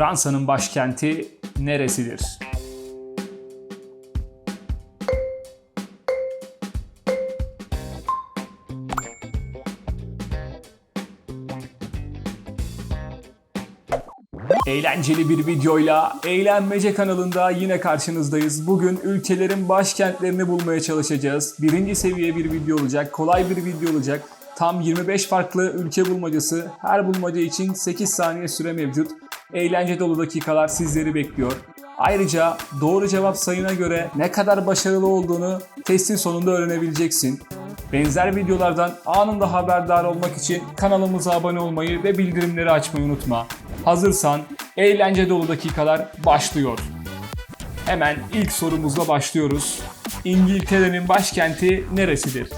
Fransa'nın başkenti neresidir? Eğlenceli bir videoyla Eğlenmece kanalında yine karşınızdayız. Bugün ülkelerin başkentlerini bulmaya çalışacağız. Birinci seviye bir video olacak, kolay bir video olacak. Tam 25 farklı ülke bulmacası, her bulmaca için 8 saniye süre mevcut. Eğlence dolu dakikalar sizleri bekliyor. Ayrıca doğru cevap sayına göre ne kadar başarılı olduğunu testin sonunda öğrenebileceksin. Benzer videolardan anında haberdar olmak için kanalımıza abone olmayı ve bildirimleri açmayı unutma. Hazırsan eğlence dolu dakikalar başlıyor. Hemen ilk sorumuzla başlıyoruz. İngiltere'nin başkenti neresidir?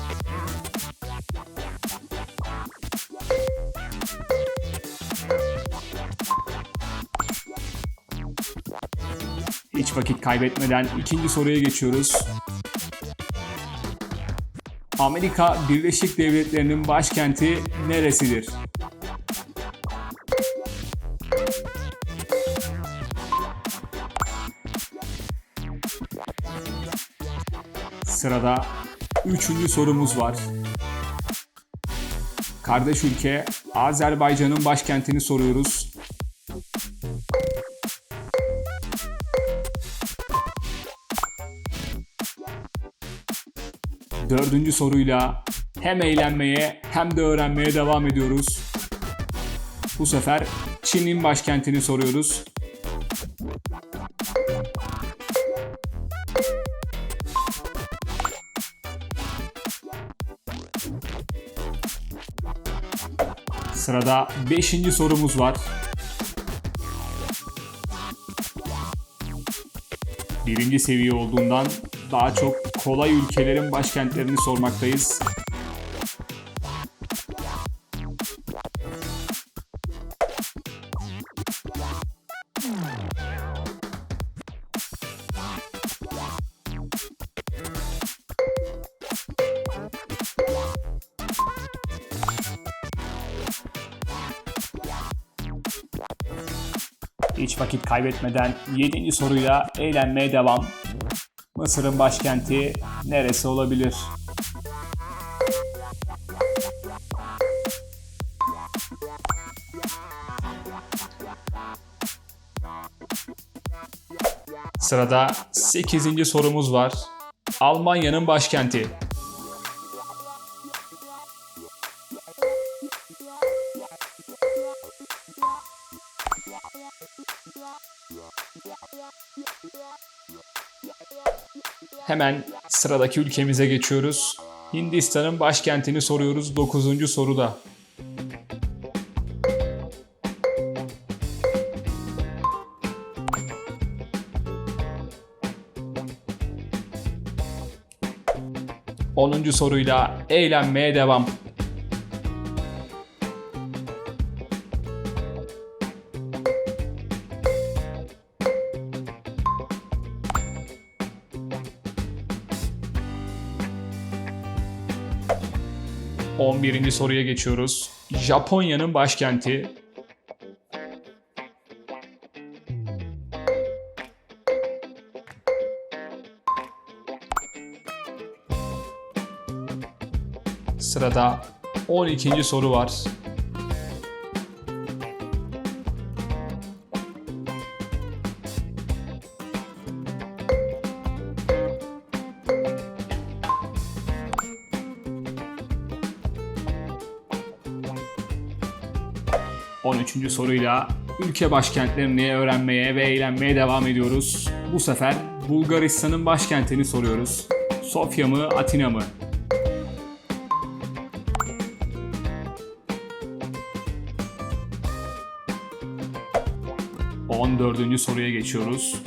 Hiç vakit kaybetmeden ikinci soruya geçiyoruz. Amerika Birleşik Devletleri'nin başkenti neresidir? Sırada üçüncü sorumuz var. Kardeş ülke Azerbaycan'ın başkentini soruyoruz. Dördüncü soruyla hem eğlenmeye hem de öğrenmeye devam ediyoruz. Bu sefer Çin'in başkentini soruyoruz. Sırada 5. sorumuz var. Birinci seviye olduğundan daha çok kolay ülkelerin başkentlerini sormaktayız. Hiç vakit kaybetmeden 7. soruyla eğlenmeye devam. Mısır'ın başkenti neresi olabilir? Sırada 8. sorumuz var. Almanya'nın başkenti. Hemen sıradaki ülkemize geçiyoruz. Hindistan'ın başkentini soruyoruz 9. soruda. Onuncu soruyla eğlenmeye devam. On birinci soruya geçiyoruz. Japonya'nın başkenti. Sırada 12. soru var. On üçüncü soruyla ülke başkentlerini öğrenmeye ve eğlenmeye devam ediyoruz. Bu sefer Bulgaristan'ın başkentini soruyoruz. Sofya mı, Atina mı? 14. soruya geçiyoruz.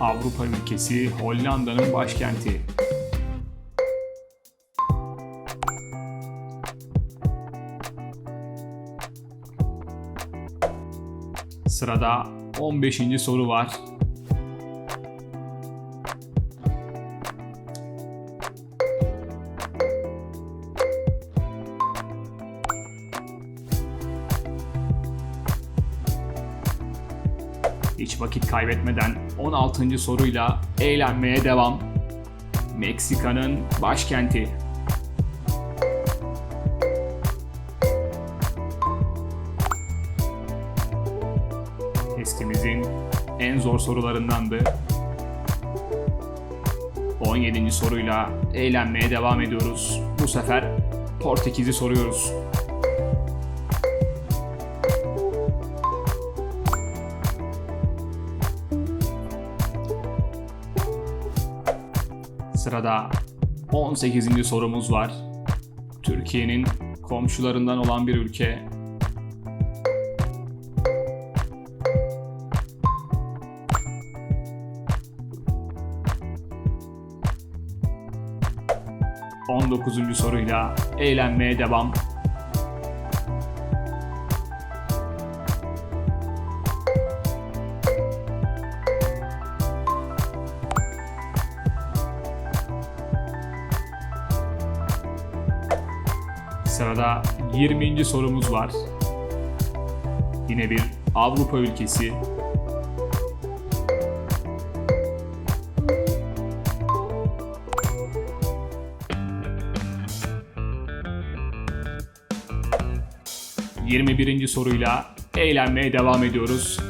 Avrupa ülkesi Hollanda'nın başkenti. Sırada 15. soru var. Hiç vakit kaybetmeden 16. soruyla eğlenmeye devam. Meksika'nın başkenti en zor sorularındandı. 17. soruyla eğlenmeye devam ediyoruz. Bu sefer Portekiz'i soruyoruz. Sırada 18. sorumuz var. Türkiye'nin komşularından olan bir ülke. On dokuzuncu soruyla eğlenmeye devam. Sırada 20. sorumuz var. Yine bir Avrupa ülkesi. Yirmi birinci soruyla eğlenmeye devam ediyoruz.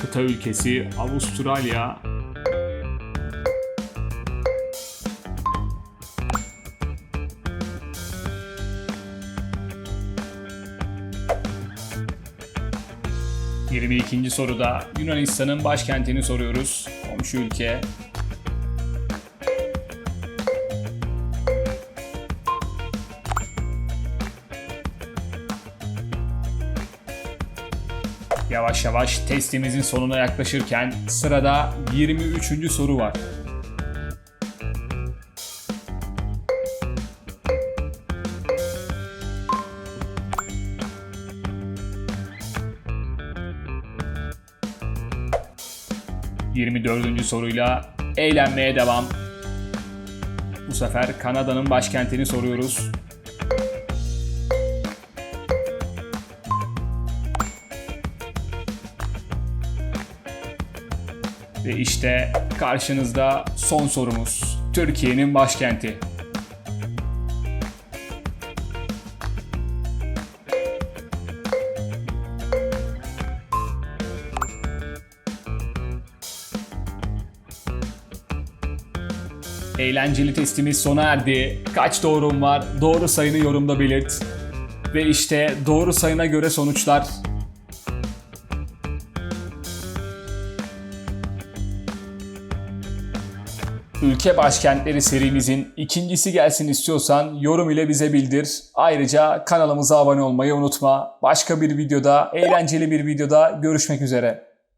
Kıta ülkesi Avustralya. Yirmi ikinci soruda Yunanistan'ın başkentini soruyoruz. Komşu ülke. Yavaş yavaş testimizin sonuna yaklaşırken sırada 23. soru var. ...24. soruyla eğlenmeye devam. Bu sefer Kanada'nın başkentini soruyoruz. Ve işte karşınızda son sorumuz. Türkiye'nin başkenti. Eğlenceli testimiz sona erdi. Kaç doğrum var? Doğru sayını yorumda belirt. Ve işte doğru sayına göre sonuçlar. Ülke başkentleri serimizin ikincisi gelsin istiyorsan yorum ile bize bildir. Ayrıca kanalımıza abone olmayı unutma. Başka bir videoda, eğlenceli bir videoda görüşmek üzere.